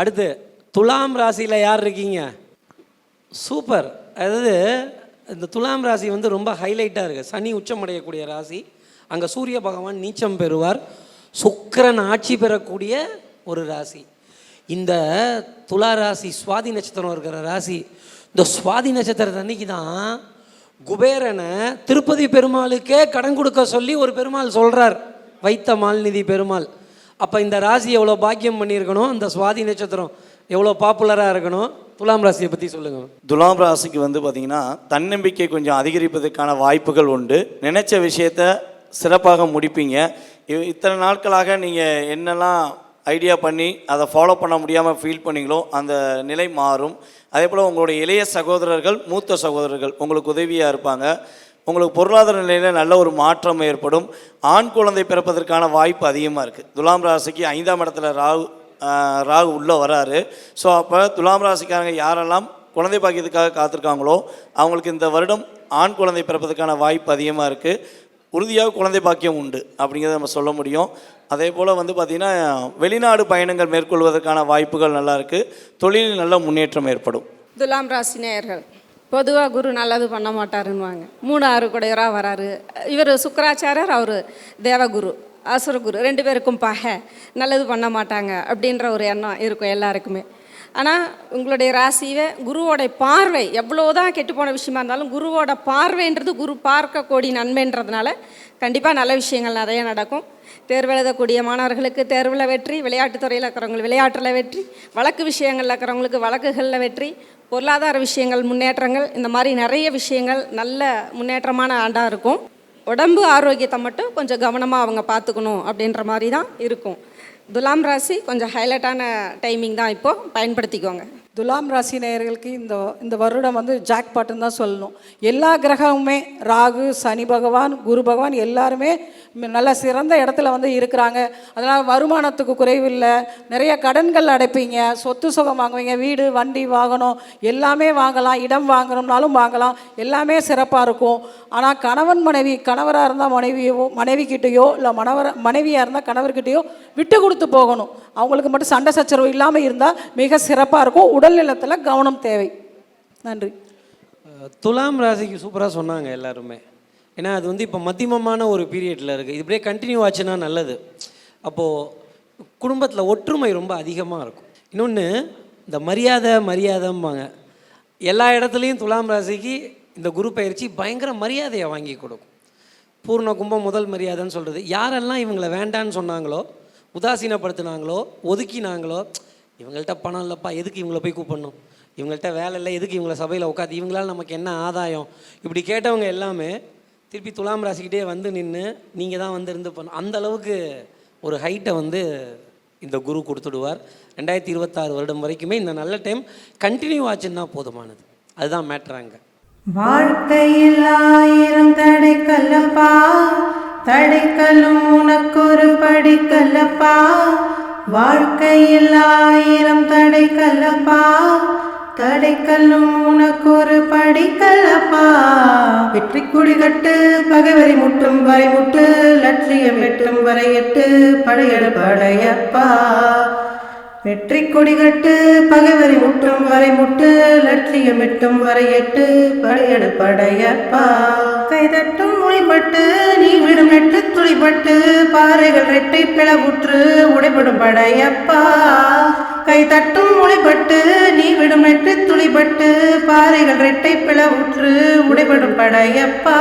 அடுத்து துலாம் ராசியில் யார் இருக்கீங்க? சூப்பர். அதாவது இந்த துலாம் ராசி வந்து ரொம்ப ஹைலைட்டாக இருக்குது சனி உச்சமடையக்கூடிய ராசி. அங்கே சூரிய பகவான் நீச்சம் பெறுவார். சுக்கிரன் ஆட்சி பெறக்கூடிய ஒரு ராசி. இந்த துலா ராசி சுவாதி நட்சத்திரம் இருக்கிற ராசி இந்த சுவாதி நட்சத்திரத்தை அன்னைக்கு தான் குபேரனை திருப்பதி பெருமாளுக்கே கடன் கொடுக்க சொல்லி ஒரு பெருமாள் சொல்கிறார் வைத்த மால்நிதி பெருமாள். அப்போ இந்த ராசி எவ்வளோ பாக்கியம் பண்ணியிருக்கணும்? இந்த சுவாதி நட்சத்திரம் எவ்வளோ பாப்புலராக இருக்கணும்? துலாம் ராசியை பற்றி சொல்லுங்கள் துலாம் ராசிக்கு வந்து பார்த்திங்கன்னா தன்னம்பிக்கை கொஞ்சம் அதிகரிப்பதற்கான வாய்ப்புகள் உண்டு. நினைச்ச விஷயத்த சிறப்பாக முடிப்பீங்க. இத்தனை நாட்களாக நீங்கள் என்னெல்லாம் ஐடியா பண்ணி அதை ஃபாலோ பண்ண முடியாமல் ஃபீல் பண்ணீங்களோ அந்த நிலை மாறும். அதே போல் உங்களுடைய இளைய சகோதரர்கள் மூத்த சகோதரர்கள் உங்களுக்கு உதவியாக இருப்பாங்க. உங்களுக்கு பொருளாதார நிலையில் நல்ல ஒரு மாற்றம் ஏற்படும். ஆண் குழந்தை பிறப்பதற்கான வாய்ப்பு அதிகமாக இருக்குது துலாம் ராசிக்கு ஐந்தாம் இடத்துல ராகு ராகு உள்ளே வராரு. ஸோ அப்போ துலாம் ராசிக்காரங்க யாரெல்லாம் குழந்தை பாக்கியத்துக்காக காத்திருக்காங்களோ அவங்களுக்கு இந்த வருடம் ஆண் குழந்தை பிறப்பதற்கான வாய்ப்பு அதிகமாக இருக்குது உறுதியாக குழந்தை பாக்கியம் உண்டு அப்படிங்கிறத நம்ம சொல்ல முடியும். அதே போல் வந்து பார்த்திங்கன்னா வெளிநாடு பயணங்கள் மேற்கொள்வதற்கான வாய்ப்புகள் நல்லாயிருக்கு தொழிலில் நல்ல முன்னேற்றம் ஏற்படும். துலாம் ராசி நேயர்கள் பொதுவாக குரு நல்லது பண்ண மாட்டாருன்னுவாங்க. மூணு ஆறு குடையராக வராரு. இவர் சுக்கராச்சாரர் அவர் தேவகுரு அசுரகுரு ரெண்டு பேருக்கும் பகை. நல்லது பண்ண மாட்டாங்க அப்படின்ற ஒரு எண்ணம் இருக்கும் எல்லாருக்குமே. ஆனால் உங்களுடைய ராசியை குருவோட பார்வை எவ்வளோதான் கெட்டுப்போன விஷயமா இருந்தாலும் குருவோட பார்வைன்றது குரு பார்க்கக்கூடிய நன்மைன்றதுனால கண்டிப்பாக நல்ல விஷயங்கள் நிறைய நடக்கும். தேர்வு எழுதக்கூடிய மாணவர்களுக்கு தேர்வில் வெற்றி விளையாட்டுத்துறையில் இருக்கிறவங்களுக்கு இருக்கிறவங்க விளையாட்டில் வெற்றி வழக்கு விஷயங்களில் இருக்கிறவங்களுக்கு வழக்குகளில் வெற்றி பொருளாதார விஷயங்கள் முன்னேற்றங்கள் இந்த மாதிரி நிறைய விஷயங்கள் நல்ல முன்னேற்றமான ஆண்டாக இருக்கும். உடம்பு ஆரோக்கியத்தை மட்டும் கொஞ்சம் கவனமாக அவங்க பார்த்துக்கணும் அப்படின்ற மாதிரி தான் இருக்கும். துலாம் ராசி கொஞ்சம் ஹைலைட்டான டைமிங் தான் இப்போது பயன்படுத்திக்கோங்க. துலாம் ராசி நேயர்களுக்கு இந்த இந்த வருடம் வந்து ஜாக் பாட்டுன்னு தான் சொல்லணும். எல்லா கிரகமுமே ராகு சனி பகவான் குரு பகவான் எல்லாருமே நல்ல சிறந்த இடத்துல வந்து இருக்கிறாங்க. அதனால் வருமானத்துக்கு குறைவில்லை. நிறைய கடன்கள் அடைப்பீங்க. சொத்து சுகம் வாங்குவீங்க. வீடு வண்டி வாகனம் எல்லாமே வாங்கலாம். இடம் வாங்கணும்னாலும் வாங்கலாம். எல்லாமே சிறப்பாக இருக்கும். ஆனால் கணவன் மனைவி கணவராக இருந்தால் மனைவியோ மனைவிக்கிட்டேயோ இல்லை மணவர மனைவியாக இருந்தால் கணவர்கிட்டயோ விட்டு கொடுத்து போகணும். அவங்களுக்கு மட்டும் சண்டை சச்சரவு இல்லாமல் இருந்தால் மிக சிறப்பாக இருக்கும். உடல் நலத்தில் கவனம் தேவை. நன்றி. துலாம் ராசிக்கு சூப்பராக சொன்னாங்க எல்லாருமே. ஏன்னா அது வந்து இப்போ மத்தியமமான ஒரு பீரியடில் இருக்குது இப்படியே கண்டினியூ ஆச்சுன்னா நல்லது. அப்போது குடும்பத்தில் ஒற்றுமை ரொம்ப அதிகமாக இருக்கும். இன்னொன்று இந்த மரியாதை மரியாதைம்பாங்க. எல்லா இடத்துலையும் துலாம் ராசிக்கு இந்த குரு பயிற்சி பயங்கர மரியாதையை வாங்கி கொடுக்கும். பூர்ண கும்பம் முதல் மரியாதைன்னு சொல்கிறது யாரெல்லாம் இவங்களை வேண்டான்னு சொன்னாங்களோ உதாசீனப்படுத்தினாங்களோ ஒதுக்கினாங்களோ இவங்கள்ட்ட பணம் இல்லைப்பா எதுக்கு இவங்கள போய் கூப்பிடணும்? இவங்கள்ட்ட வேலை இல்லை எதுக்கு இவங்கள சபையில் உட்காந்து இவங்களால நமக்கு என்ன ஆதாயம்? இப்படி கேட்டவங்க எல்லாமே திருப்பி துலாம் ராசிக்கிட்டே வந்து நின்று நீங்கள் தான் வந்து இருந்து பண்ண அந்த அளவுக்கு ஒரு ஹைட்டை வந்து இந்த குரு கொடுத்துடுவார். ரெண்டாயிரத்தி இருபத்தாறு வருடம் வரைக்குமே இந்த நல்ல டைம் கண்டினியூ ஆச்சுன்னா போதுமானது. அதுதான் மேட்ராங்க வாழ்க்கையில் ஆயிரம் தடைக்கல்லப்பா தடைக்கல்லும் உனக்கொரு படிக்கல்லப்பா வாழ்க்கையில் ஆயிரம் தடைக்கல்லப்பா. தடைக்கல்லும் உனக்கொரு படிக்கல்லப்பா. வெற்றி குடி கட்டு பகைவரை முட்டும் வரை முட்டு லட்சியம் எட்டும் வரை எட்டு படையடு படையப்பா. வெற்றி கொடிகட்டு பகைவரை முட்டும் வரை முட்டு லட்சியம் எட்டும் வரை எட்டு படையடு படையப்பா. கைதட்டும் துளிப்பட்டு நீ விடும் எட்டு துளிபட்டு பாறைகள் ரெட்டை பிளவுற்று உடைபடும் படையப்பா. கைதட்டும் மொழிபட்டு நீ விடும் எட்டு துளிபட்டு பாறைகள் ரெட்டை பிளவுற்று உடைபடும் படையப்பா.